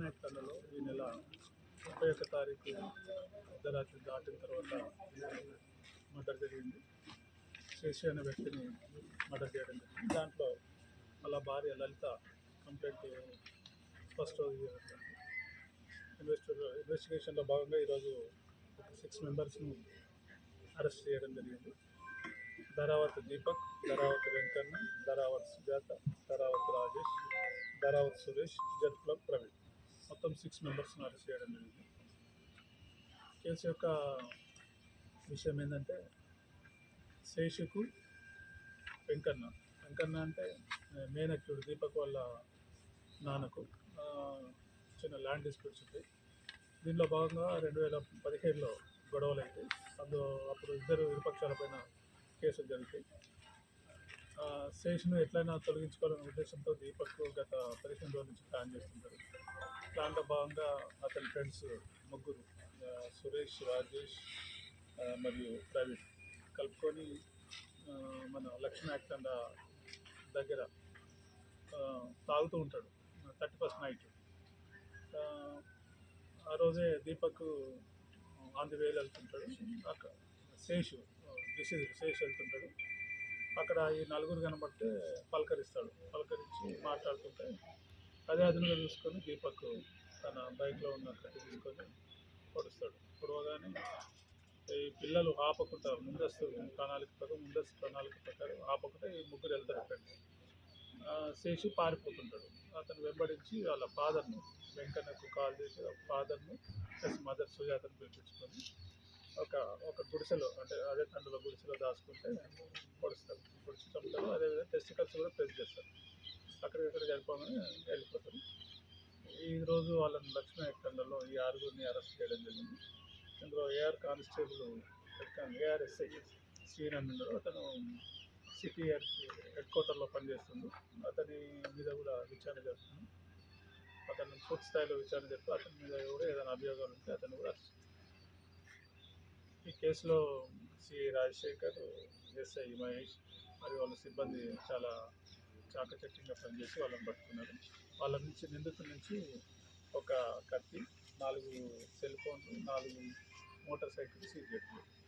లక్ష్మీనాయక్ ఈ నెల ముప్పై ఒక్క తారీఖు అర్ధరాత్రి దాటిన తర్వాత మర్డర్ జరిగింది. శేషి అనే వ్యక్తిని మర్డర్ చేయడం జరిగింది. దాంట్లో వాళ్ళ భార్య లలిత కంప్లైంట్ ఫస్ట్ రోజు ఇన్వెస్టి ఇన్వెస్టిగేషన్లో భాగంగా ఈరోజు ఒక సిక్స్ మెంబర్స్ను అరెస్ట్ చేయడం జరిగింది. ధరావత్ దీపక్ ధరావత్ వెంకన్న ధరావత్ సుజాత ధరావత్ రాజేష్ ధరావత్ సురేష్ జట్ల ప్రవీణ్. మొత్తం సిక్స్ మెంబర్స్ని అరెస్ట్ చేయడం జరిగింది. కేసు యొక్క విషయం ఏంటంటే శేషుకు వెంకన్న. వెంకన్న అంటే మేనక్యుడు దీపక్ వాళ్ళ నాన్నకు చిన్న ల్యాండ్ డిస్ప్యూట్స్ ఉంటాయి దీనిలో భాగంగా రెండు వేల పదిహేడులో గొడవలు అయితే అందులో అప్పుడు ఇద్దరు విపక్షాల పైన కేసులు జరుగుతాయి శేషును ఎట్లయినా తొలగించుకోవాలనే ఉద్దేశంతో దీపక్ గత పదిహేను రోజుల నుంచి ప్లాన్ చేస్తుంటారు ప్లాన్లో భాగంగా అతని ఫ్రెండ్స్ ముగ్గురు సురేష్ రాజేష్ మరియు ప్రవీణ్ కలుపుకొని మన లక్ష్మీ యాక్తండ దగ్గర తాగుతూ ఉంటాడు థర్టీ ఫస్ట్ నైట్. ఆ రోజే దీపక్ ఆంధ్ర వేలు వెళ్తుంటాడు. అక్కడ శేషు డిసీజ్ శేషు వెళ్తుంటాడు. అక్కడ ఈ నలుగురు కనబడితే పలకరిస్తాడు పలకరించి మాట్లాడుతుంటే అదే అదనంగా చూసుకొని దీపక్ తన బైక్లో ఉన్న కట్టి తీసుకొని పొడుస్తాడు. పొడవగానే ఈ పిల్లలు ఆపకుండా ముందస్తు ప్రణాళిక ప్రకారం ముందస్తు ప్రణాళిక ప్రకారం ఆపకుండా ఈ ముగ్గురు వెళ్తారు ఫ్రెండ్స్ శేషు పారిపోతుంటాడు. అతను వెంబడించి వాళ్ళ ఫాదర్ను వెంకన్నకు కాల్ చేసి ఫాదర్ను ప్లస్ మదర్ సుజాతను పిలిపించుకొని ఒక ఒక గుడిసెలో అంటే అదే తండ్రుల గుడిసెలో దాచుకుంటే పొడుస్తారు. పొడిచి చంపుతారు. అదేవిధంగా టెస్టికల్స్ కూడా ప్రెస్ చేస్తారు. అక్కడ ఇక్కడ వెళ్ళిపోతారు. ఈ ఈరోజు వాళ్ళని లక్ష్మీ తండలో ఈ ఆరుగురిని అరెస్ట్ చేయడం జరిగింది. ఇందులో ఏఆర్ కానిస్టేబుల్ ఏఆర్ఎస్ఐ శ్రీరామ్ ఉన్నాడు అతను సిటీ హెడ్ క్వార్టర్లో పనిచేస్తుంది అతని మీద కూడా విచారణ జరుపుతుంది. అతను పూర్తి స్థాయిలో విచారణ జరిపి అతని మీద కూడా ఏదైనా అభియోగాలు ఉంటే అతను కూడా ఈ కేసులో సి రాజశేఖర్ ఎస్ఐ మహేష్ మరియు వాళ్ళ సిబ్బంది చాలా చాకచక్యంగా పనిచేసి వాళ్ళని పట్టుకున్నారు. వాళ్ళ నుంచి నిందితుల నుంచి ఒక కత్తి నాలుగు సెల్ ఫోన్లు నాలుగు మోటార్ సైకిల్ సీజ్ చేస్తున్నారు.